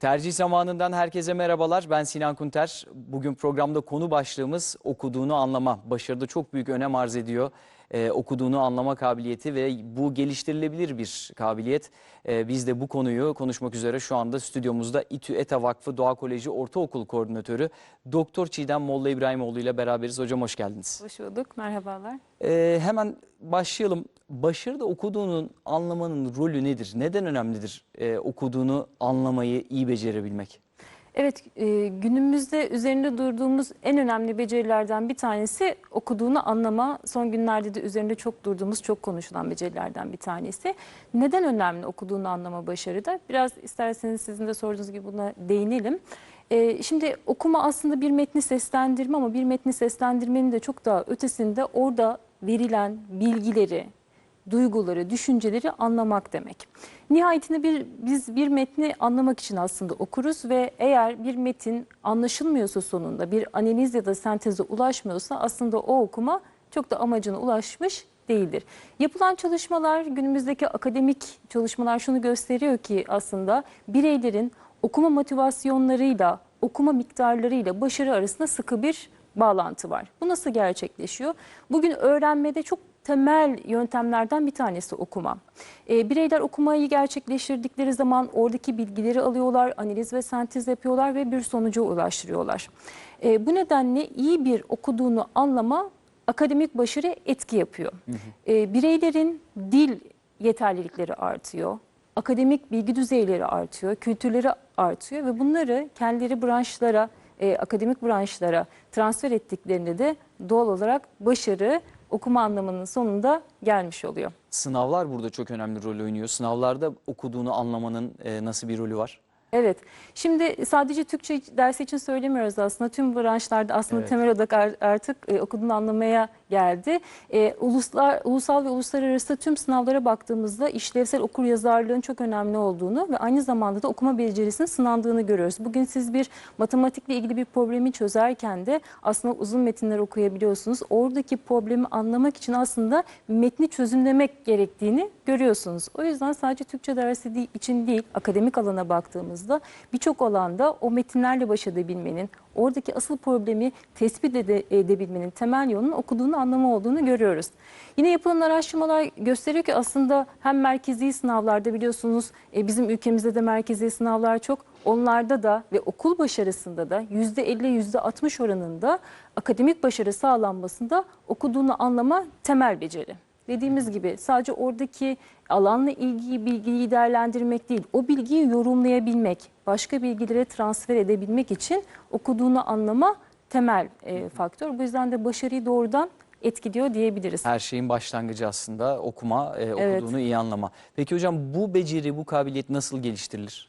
Tercih zamanından herkese merhabalar. Ben Sinan Kunter. Bugün programda konu başlığımız okuduğunu anlama. Başarıda çok büyük önem arz ediyor. Ee, okuduğunu anlama kabiliyeti ve bu geliştirilebilir bir kabiliyet. Ee, biz de bu konuyu konuşmak üzere şu anda stüdyomuzda İTÜ ETA Vakfı Doğa Koleji Ortaokul Koordinatörü Doktor Çiğdem Molla İbrahimoğlu ile beraberiz. Hocam hoş geldiniz. Hoş bulduk, merhabalar. Ee, hemen başlayalım. Başarıda okuduğunun anlamanın rolü nedir? Neden önemlidir ee, okuduğunu anlamayı iyi becerebilmek? Evet, e, günümüzde üzerinde durduğumuz en önemli becerilerden bir tanesi okuduğunu anlama. Son günlerde de üzerinde çok durduğumuz, çok konuşulan becerilerden bir tanesi. Neden önemli okuduğunu anlama başarıda? Biraz isterseniz sizin de sorduğunuz gibi buna değinelim. E, şimdi okuma aslında bir metni seslendirme ama bir metni seslendirmenin de çok daha ötesinde orada verilen bilgileri, duyguları, düşünceleri anlamak demek. Nihayetinde bir, biz bir metni anlamak için aslında okuruz ve eğer bir metin anlaşılmıyorsa sonunda bir analiz ya da senteze ulaşmıyorsa aslında o okuma çok da amacına ulaşmış değildir. Yapılan çalışmalar günümüzdeki akademik çalışmalar şunu gösteriyor ki aslında bireylerin okuma motivasyonlarıyla, okuma miktarlarıyla başarı arasında sıkı bir bağlantı var. Bu nasıl gerçekleşiyor? Bugün öğrenmede çok temel yöntemlerden bir tanesi okuma. E, bireyler okumayı gerçekleştirdikleri zaman oradaki bilgileri alıyorlar, analiz ve sentez yapıyorlar ve bir sonuca ulaştırıyorlar. E, bu nedenle iyi bir okuduğunu anlama akademik başarı etki yapıyor. E, bireylerin dil yeterlilikleri artıyor, akademik bilgi düzeyleri artıyor, kültürleri artıyor ve bunları kendileri branşlara, e, akademik branşlara transfer ettiklerinde de doğal olarak başarı okuma anlamının sonunda gelmiş oluyor. Sınavlar burada çok önemli rol oynuyor. Sınavlarda okuduğunu anlamanın e, nasıl bir rolü var? Evet. Şimdi sadece Türkçe dersi için söylemiyoruz aslında. Tüm branşlarda aslında Evet. temel olarak ar- artık e, okuduğunu anlamaya geldi. E, uluslar, ulusal ve uluslararası tüm sınavlara baktığımızda işlevsel okur yazarlığın çok önemli olduğunu ve aynı zamanda da okuma becerisinin sınandığını görüyoruz. Bugün siz bir matematikle ilgili bir problemi çözerken de aslında uzun metinler okuyabiliyorsunuz. Oradaki problemi anlamak için aslında metni çözümlemek gerektiğini görüyorsunuz. O yüzden sadece Türkçe dersi için değil, akademik alana baktığımızda birçok alanda o metinlerle baş edebilmenin, oradaki asıl problemi tespit ede- edebilmenin temel yolunun okuduğunu anlama olduğunu görüyoruz. Yine yapılan araştırmalar gösteriyor ki aslında hem merkezi sınavlarda biliyorsunuz e, bizim ülkemizde de merkezi sınavlar çok. Onlarda da ve okul başarısında da %50 %60 oranında akademik başarı sağlanmasında okuduğunu anlama temel beceri. Dediğimiz gibi sadece oradaki alanla ilgili bilgiyi değerlendirmek değil, o bilgiyi yorumlayabilmek, başka bilgilere transfer edebilmek için okuduğunu anlama temel e, faktör. Bu yüzden de başarıyı doğrudan etkiliyor diyebiliriz. Her şeyin başlangıcı aslında okuma, e, Evet. okuduğunu iyi anlama. Peki hocam bu beceri, bu kabiliyet nasıl geliştirilir?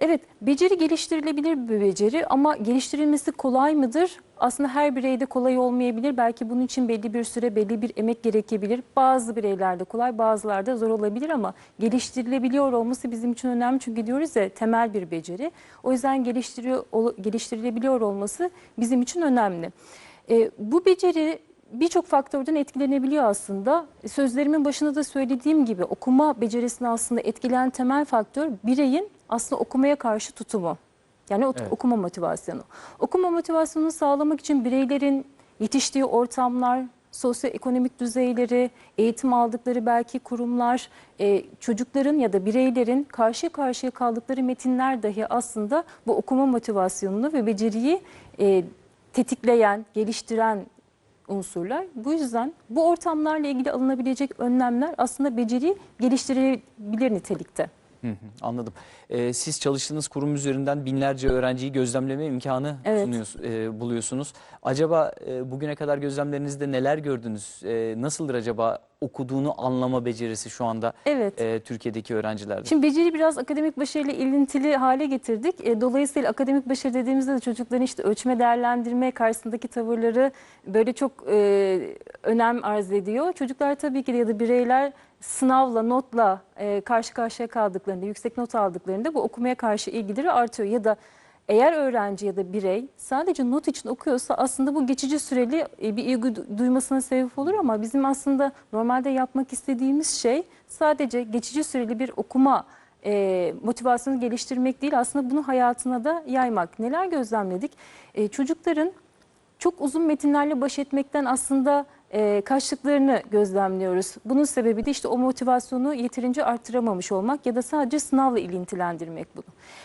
Evet, beceri geliştirilebilir bir beceri ama geliştirilmesi kolay mıdır? Aslında her bireyde kolay olmayabilir. Belki bunun için belli bir süre, belli bir emek gerekebilir. Bazı bireylerde kolay, bazılarda zor olabilir ama geliştirilebiliyor olması bizim için önemli. Çünkü diyoruz ya temel bir beceri. O yüzden geliştiriyor, geliştirilebiliyor olması bizim için önemli. Ee, bu beceri birçok faktörden etkilenebiliyor aslında. Sözlerimin başında da söylediğim gibi okuma becerisini aslında etkileyen temel faktör bireyin aslında okumaya karşı tutumu. Yani o- Evet. okuma motivasyonu. Okuma motivasyonunu sağlamak için bireylerin yetiştiği ortamlar, sosyoekonomik düzeyleri, eğitim aldıkları belki kurumlar, e, çocukların ya da bireylerin karşı karşıya kaldıkları metinler dahi aslında bu okuma motivasyonunu ve beceriyi e, tetikleyen, geliştiren unsurlar. Bu yüzden bu ortamlarla ilgili alınabilecek önlemler aslında beceriyi geliştirebilir nitelikte. Hı hı, anladım. Ee, siz çalıştığınız kurum üzerinden binlerce öğrenciyi gözlemleme imkanı Evet. sunuyorsunuz, e, buluyorsunuz. Acaba e, bugüne kadar gözlemlerinizde neler gördünüz? E, nasıldır acaba okuduğunu anlama becerisi şu anda Evet. e, Türkiye'deki öğrencilerde? Şimdi beceri biraz akademik başarıyla ilintili hale getirdik. E, Dolayısıyla akademik başarı dediğimizde de çocukların işte ölçme değerlendirme karşısındaki tavırları böyle çok e, önem arz ediyor. Çocuklar tabii ki de ya da bireyler sınavla, notla e, karşı karşıya kaldıklarında, yüksek not aldıklarında bu okumaya karşı ilgileri artıyor. Ya da eğer öğrenci ya da birey sadece not için okuyorsa aslında bu geçici süreli e, bir ilgi du- duymasına sebep olur ama bizim aslında normalde yapmak istediğimiz şey sadece geçici süreli bir okuma e, motivasyonu geliştirmek değil aslında bunu hayatına da yaymak. Neler gözlemledik? E, çocukların çok uzun metinlerle baş etmekten aslında e, kaçtıklarını gözlemliyoruz. Bunun sebebi de işte o motivasyonu yeterince arttıramamış olmak ya da sadece sınavla ilintilendirmek bunu.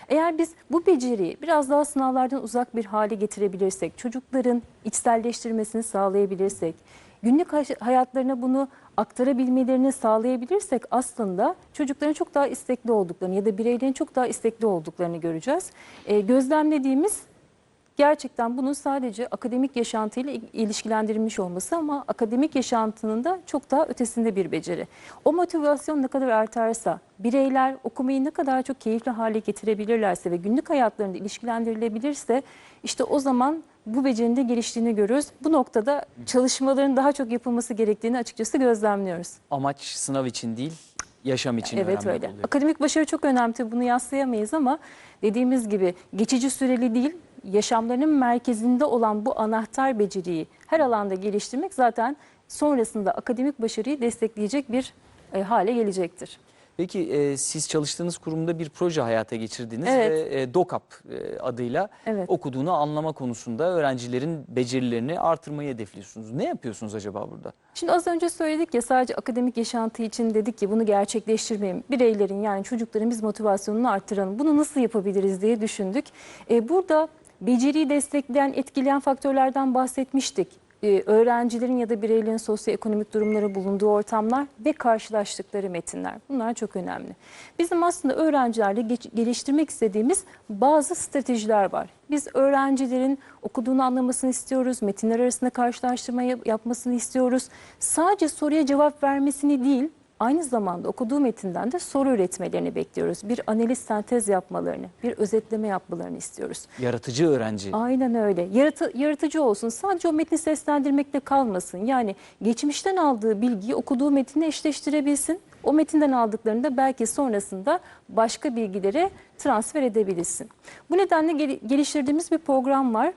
Eğer biz bu beceriyi biraz daha sınavlardan uzak bir hale getirebilirsek, çocukların içselleştirmesini sağlayabilirsek, günlük hay- hayatlarına bunu aktarabilmelerini sağlayabilirsek aslında çocukların çok daha istekli olduklarını ya da bireylerin çok daha istekli olduklarını göreceğiz. E, gözlemlediğimiz gerçekten bunun sadece akademik yaşantıyla il- ilişkilendirilmiş olması ama akademik yaşantının da çok daha ötesinde bir beceri. O motivasyon ne kadar artarsa, bireyler okumayı ne kadar çok keyifli hale getirebilirlerse ve günlük hayatlarında ilişkilendirilebilirse işte o zaman bu becerinin de geliştiğini görürüz. Bu noktada çalışmaların daha çok yapılması gerektiğini açıkçası gözlemliyoruz. Amaç sınav için değil, yaşam için Evet öyle. oluyor. Akademik başarı çok önemli bunu yaslayamayız ama dediğimiz gibi geçici süreli değil yaşamlarının merkezinde olan bu anahtar beceriyi her alanda geliştirmek zaten sonrasında akademik başarıyı destekleyecek bir e, hale gelecektir. Peki e, siz çalıştığınız kurumda bir proje hayata geçirdiniz Evet. ve e, DOKAP e, adıyla Evet. okuduğunu anlama konusunda öğrencilerin becerilerini artırmayı hedefliyorsunuz. Ne yapıyorsunuz acaba burada? Şimdi az önce söyledik ya sadece akademik yaşantı için dedik ki bunu gerçekleştirmeyin. Bireylerin yani çocukların biz motivasyonunu arttıralım. Bunu nasıl yapabiliriz diye düşündük. E, burada beceriyi destekleyen, etkileyen faktörlerden bahsetmiştik. E, öğrencilerin ya da bireylerin sosyoekonomik durumları bulunduğu ortamlar ve karşılaştıkları metinler. Bunlar çok önemli. Bizim aslında öğrencilerle geç- geliştirmek istediğimiz bazı stratejiler var. Biz öğrencilerin okuduğunu anlamasını istiyoruz, metinler arasında karşılaştırma yap- yapmasını istiyoruz. Sadece soruya cevap vermesini değil, aynı zamanda okuduğu metinden de soru üretmelerini bekliyoruz. Bir analiz sentez yapmalarını, bir özetleme yapmalarını istiyoruz. Yaratıcı öğrenci. Aynen öyle. Yaratı, yaratıcı olsun. Sadece o metni seslendirmekle kalmasın. Yani geçmişten aldığı bilgiyi okuduğu metinle eşleştirebilsin. O metinden aldıklarını da belki sonrasında başka bilgilere transfer edebilirsin. Bu nedenle gel- geliştirdiğimiz bir program var.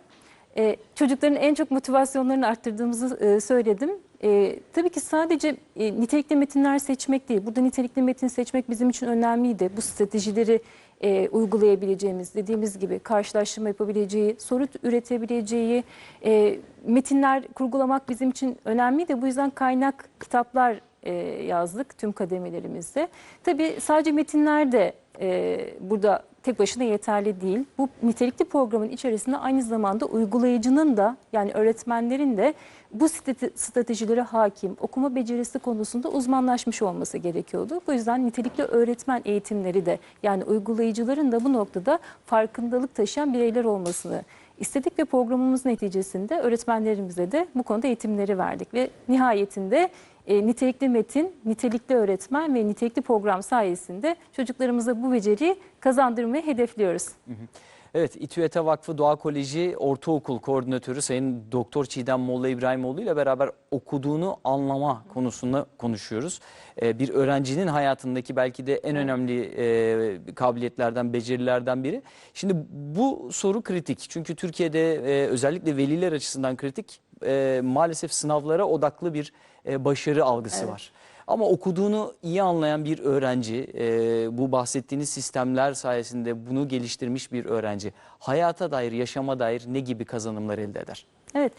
Ee, çocukların en çok motivasyonlarını arttırdığımızı e, söyledim. Ee, tabii ki sadece e, nitelikli metinler seçmek değil. Burada nitelikli metin seçmek bizim için önemliydi. Bu stratejileri e, uygulayabileceğimiz, dediğimiz gibi karşılaştırma yapabileceği, soru üretebileceği e, metinler kurgulamak bizim için önemliydi. Bu yüzden kaynak kitaplar e, yazdık tüm kademelerimizde. Tabii sadece metinler de e, burada tek başına yeterli değil. Bu nitelikli programın içerisinde aynı zamanda uygulayıcının da yani öğretmenlerin de bu strate- stratejilere hakim, okuma becerisi konusunda uzmanlaşmış olması gerekiyordu. Bu yüzden nitelikli öğretmen eğitimleri de yani uygulayıcıların da bu noktada farkındalık taşıyan bireyler olmasını istedik ve programımız neticesinde öğretmenlerimize de bu konuda eğitimleri verdik ve nihayetinde e, nitelikli metin, nitelikli öğretmen ve nitelikli program sayesinde çocuklarımıza bu beceriyi kazandırmayı hedefliyoruz. Evet, İTÜETA Vakfı Doğa Koleji Ortaokul Koordinatörü Sayın Doktor Çiğdem Molla İbrahimoğlu ile beraber okuduğunu anlama konusunda konuşuyoruz. Ee, bir öğrencinin hayatındaki belki de en önemli e, kabiliyetlerden, becerilerden biri. Şimdi bu soru kritik. Çünkü Türkiye'de e, özellikle veliler açısından kritik. E, maalesef sınavlara odaklı bir e, başarı algısı var. Ama okuduğunu iyi anlayan bir öğrenci, e, bu bahsettiğiniz sistemler sayesinde bunu geliştirmiş bir öğrenci, hayata dair, yaşama dair ne gibi kazanımlar elde eder? Evet,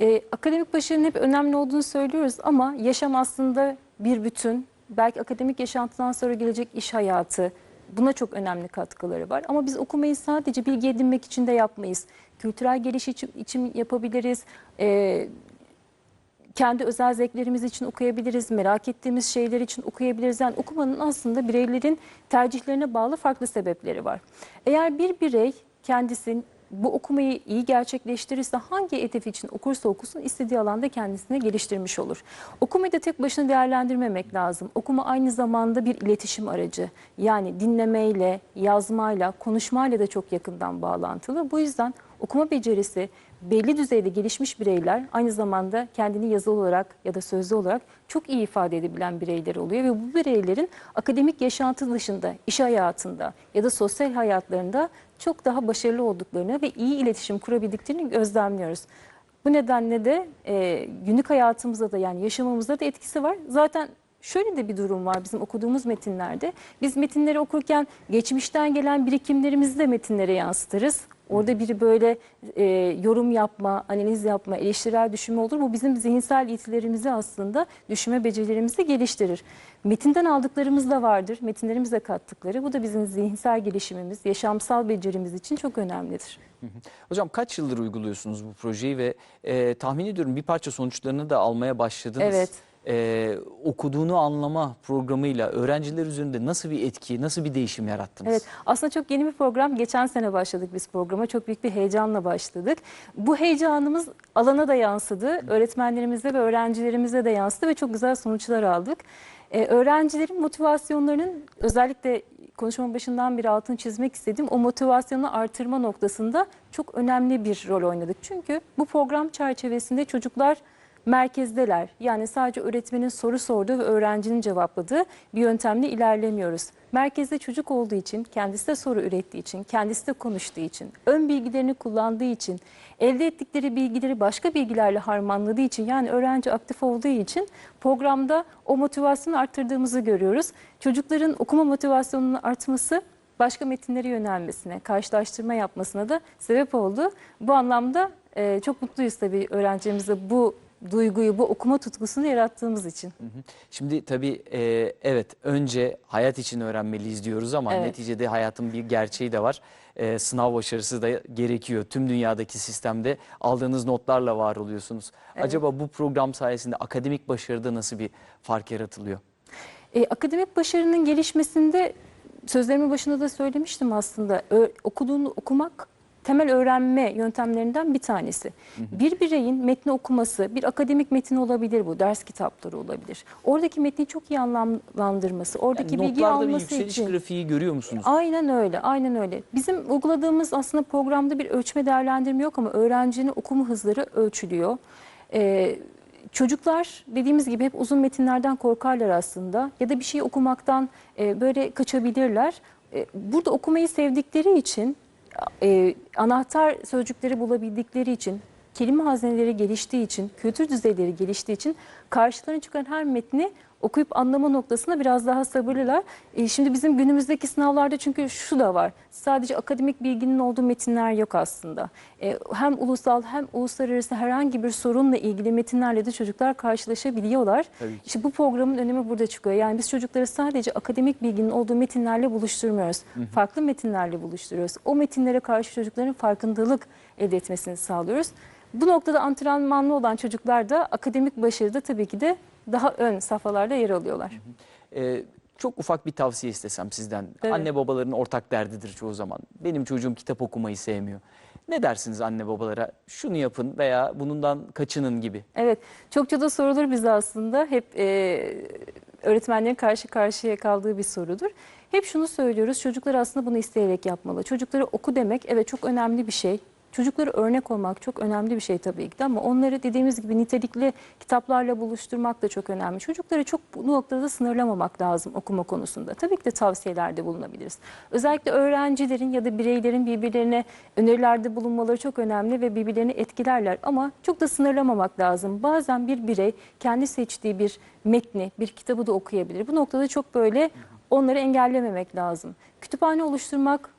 e, akademik başarının hep önemli olduğunu söylüyoruz ama yaşam aslında bir bütün. Belki akademik yaşantıdan sonra gelecek iş hayatı, buna çok önemli katkıları var. Ama biz okumayı sadece bilgi edinmek için de yapmayız. Kültürel geliş için, için yapabiliriz. E, kendi özel zevklerimiz için okuyabiliriz, merak ettiğimiz şeyler için okuyabiliriz. Yani okumanın aslında bireylerin tercihlerine bağlı farklı sebepleri var. Eğer bir birey kendisi bu okumayı iyi gerçekleştirirse hangi hedef için okursa okusun istediği alanda kendisine geliştirmiş olur. Okumayı da tek başına değerlendirmemek lazım. Okuma aynı zamanda bir iletişim aracı. Yani dinlemeyle, yazmayla, konuşmayla da çok yakından bağlantılı. Bu yüzden okuma becerisi belli düzeyde gelişmiş bireyler aynı zamanda kendini yazılı olarak ya da sözlü olarak çok iyi ifade edebilen bireyler oluyor ve bu bireylerin akademik yaşantı dışında, iş hayatında ya da sosyal hayatlarında çok daha başarılı olduklarını ve iyi iletişim kurabildiklerini gözlemliyoruz. Bu nedenle de e, günlük hayatımızda da yani yaşamımızda da etkisi var. Zaten şöyle de bir durum var bizim okuduğumuz metinlerde. Biz metinleri okurken geçmişten gelen birikimlerimizi de metinlere yansıtırız. Orada biri böyle e, yorum yapma, analiz yapma, eleştirel düşünme olur. Bu bizim zihinsel yetilerimizi aslında düşünme becerilerimizi geliştirir. Metinden aldıklarımız da vardır. Metinlerimize kattıkları. Bu da bizim zihinsel gelişimimiz, yaşamsal becerimiz için çok önemlidir. Hocam kaç yıldır uyguluyorsunuz bu projeyi ve e, tahmin ediyorum bir parça sonuçlarını da almaya başladınız. Evet. E, okuduğunu anlama programıyla öğrenciler üzerinde nasıl bir etki, nasıl bir değişim yarattınız? Evet, aslında çok yeni bir program. Geçen sene başladık biz programa. Çok büyük bir heyecanla başladık. Bu heyecanımız alana da yansıdı. Öğretmenlerimize ve öğrencilerimize de yansıdı ve çok güzel sonuçlar aldık. Ee, öğrencilerin motivasyonlarının özellikle konuşmanın başından beri altını çizmek istediğim o motivasyonu artırma noktasında çok önemli bir rol oynadık. Çünkü bu program çerçevesinde çocuklar merkezdeler. Yani sadece öğretmenin soru sorduğu ve öğrencinin cevapladığı bir yöntemle ilerlemiyoruz. Merkezde çocuk olduğu için, kendisi de soru ürettiği için, kendisi de konuştuğu için, ön bilgilerini kullandığı için, elde ettikleri bilgileri başka bilgilerle harmanladığı için yani öğrenci aktif olduğu için programda o motivasyonu arttırdığımızı görüyoruz. Çocukların okuma motivasyonunun artması başka metinlere yönelmesine, karşılaştırma yapmasına da sebep oldu. Bu anlamda çok mutluyuz tabii öğrencilerimize bu duyguyu, bu okuma tutkusunu yarattığımız için. Hı hı. Şimdi tabii e, evet önce hayat için öğrenmeliyiz diyoruz ama Evet. neticede hayatın bir gerçeği de var. E, sınav başarısı da gerekiyor. Tüm dünyadaki sistemde aldığınız notlarla var oluyorsunuz. Acaba bu program sayesinde akademik başarıda nasıl bir fark yaratılıyor? E, akademik başarının gelişmesinde sözlerimin başında da söylemiştim aslında. Ö- okuduğunu okumak temel öğrenme yöntemlerinden bir tanesi. Bir bireyin metni okuması, bir akademik metin olabilir bu, ders kitapları olabilir. Oradaki metni çok iyi anlamlandırması, oradaki Yani bilgi notlarda bir alması yükseliş için. grafiği görüyor musunuz? Aynen öyle, aynen öyle. Bizim uyguladığımız aslında programda bir ölçme değerlendirme yok ama öğrencinin okuma hızları ölçülüyor. Ee, çocuklar dediğimiz gibi hep uzun metinlerden korkarlar aslında ya da bir şey okumaktan e, böyle kaçabilirler. E, burada okumayı sevdikleri için, e, anahtar sözcükleri bulabildikleri için, kelime hazineleri geliştiği için, kültür düzeyleri geliştiği için karşılarına çıkan her metni okuyup anlama noktasında biraz daha sabırlılar. E, şimdi bizim günümüzdeki sınavlarda çünkü şu da var. Sadece akademik bilginin olduğu metinler yok aslında. E, hem ulusal hem uluslararası herhangi bir sorunla ilgili metinlerle de çocuklar karşılaşabiliyorlar. Ki. İşte bu programın önemi burada çıkıyor. Yani biz çocukları sadece akademik bilginin olduğu metinlerle buluşturmuyoruz. Farklı metinlerle buluşturuyoruz. O metinlere karşı çocukların farkındalık elde etmesini sağlıyoruz. Bu noktada antrenmanlı olan çocuklar da akademik başarıda tabii ki de daha ön safhalarda yer alıyorlar. Ee, çok ufak bir tavsiye istesem sizden. Evet. Anne babaların ortak derdidir çoğu zaman. Benim çocuğum kitap okumayı sevmiyor. Ne dersiniz anne babalara? Şunu yapın veya bundan kaçının gibi. Evet, çokça da sorulur bize aslında. Hep e, öğretmenlerin karşı karşıya kaldığı bir sorudur. Hep şunu söylüyoruz, çocuklar aslında bunu isteyerek yapmalı. Çocuklara oku demek evet çok önemli bir şey. Çocuklara örnek olmak çok önemli bir şey tabii ki de ama onları dediğimiz gibi nitelikli kitaplarla buluşturmak da çok önemli. Çocukları çok bu noktada sınırlamamak lazım okuma konusunda. Tabii ki de tavsiyelerde bulunabiliriz. Özellikle öğrencilerin ya da bireylerin birbirlerine önerilerde bulunmaları çok önemli ve birbirlerini etkilerler ama çok da sınırlamamak lazım. Bazen bir birey kendi seçtiği bir metni, bir kitabı da okuyabilir. Bu noktada çok böyle onları engellememek lazım. Kütüphane oluşturmak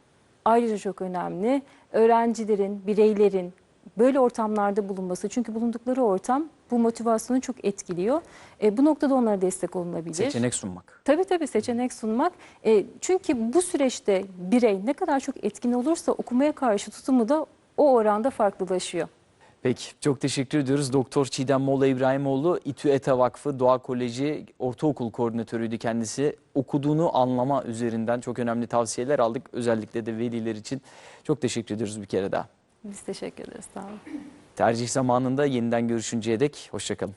ayrıca çok önemli. Öğrencilerin, bireylerin böyle ortamlarda bulunması çünkü bulundukları ortam bu motivasyonu çok etkiliyor. E, bu noktada onlara destek olunabilir. Seçenek sunmak. Tabii tabii seçenek sunmak. E, çünkü bu süreçte birey ne kadar çok etkin olursa okumaya karşı tutumu da o oranda farklılaşıyor. Peki çok teşekkür ediyoruz. Doktor Çiğdem Molla İbrahimoğlu İTÜ ETA Vakfı Doğa Koleji Ortaokul Koordinatörüydü kendisi. Okuduğunu anlama üzerinden çok önemli tavsiyeler aldık. Özellikle de veliler için. Çok teşekkür ediyoruz bir kere daha. Biz teşekkür ederiz. Sağ olun. Tercih zamanında yeniden görüşünceye dek hoşçakalın.